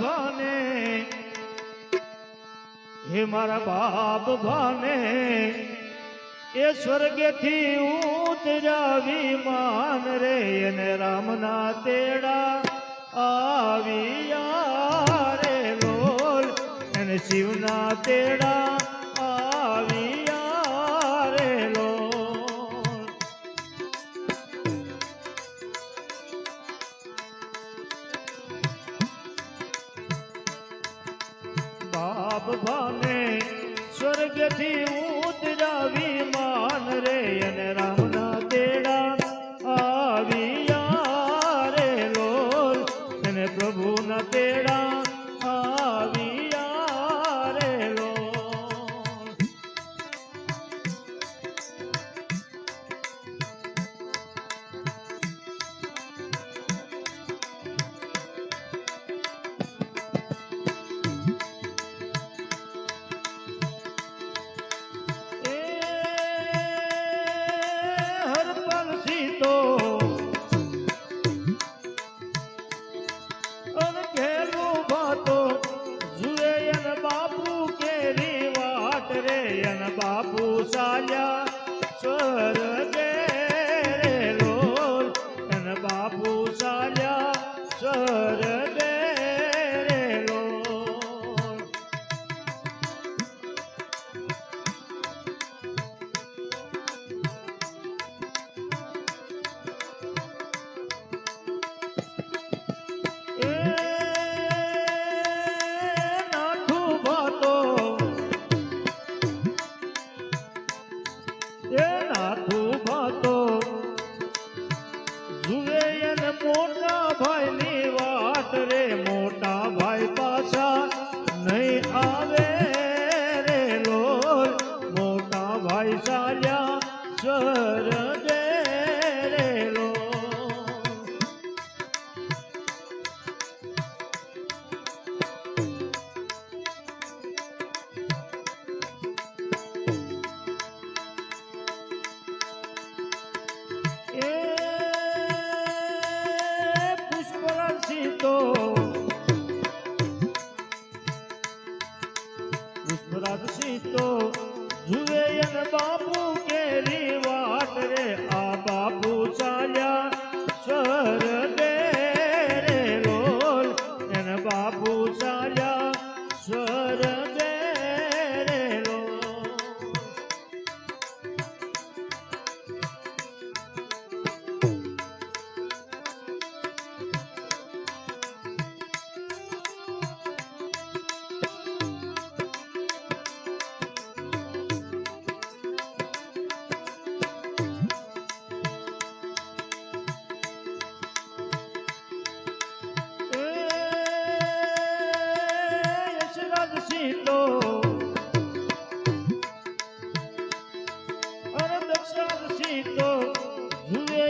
ભાને, હે મારા બાપ ભાને, એ સ્વર્ગેથી ઉતરાવી માન રે અને રામના તેડા આવી રે લોલ અને શિવના તેડા પામે સ્વર્ગથી ઉતરાવી માન રે અને રામ જુએ એને મોટા ભાઈની વાત રે મોટા ભાઈ પાછા નહીં આવે. তো ঝুলে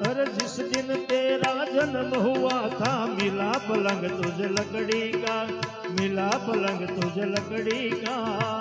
अरे जिस दिन तेरा जन्म हुआ था मिला पलंग तुझे लकड़ी का मिला पलंग तुझे लकड़ी का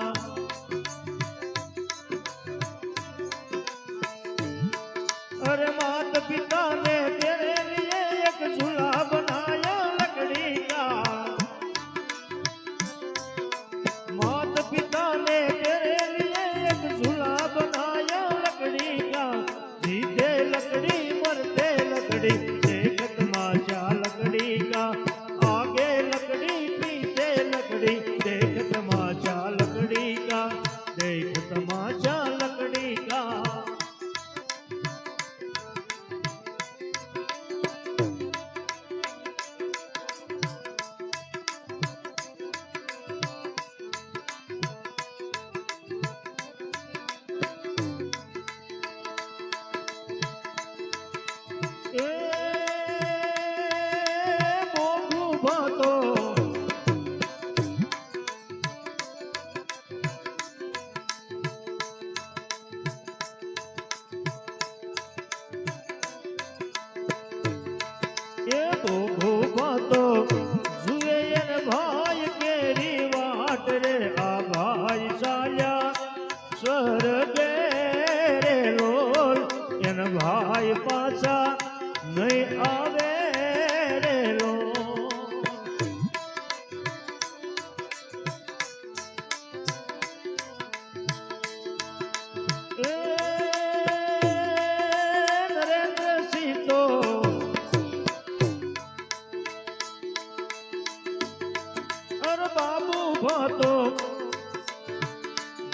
ਸਰਬੇ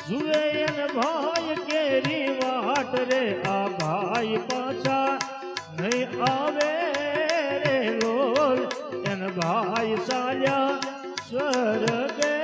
જુએ એને ભાઈ કેરી વાટ રે આ ભાઈ પાછા નહીં આવે રે લોલ. એને ભાઈ સાલ્યા સ્વર્ગે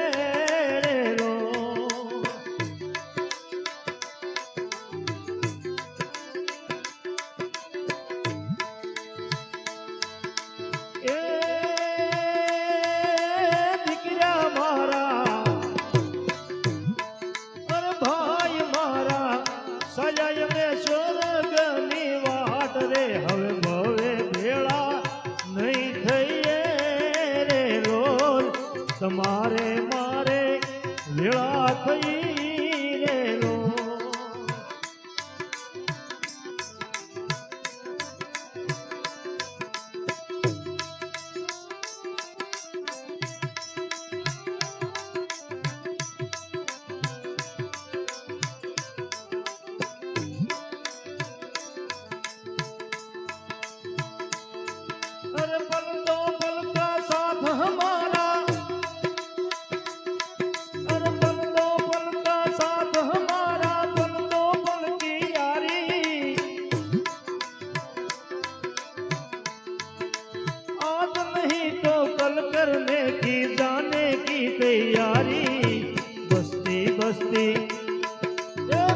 બસ્તી.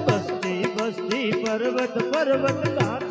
બસ્તી બસ્તી પર્વત પર્વત તાર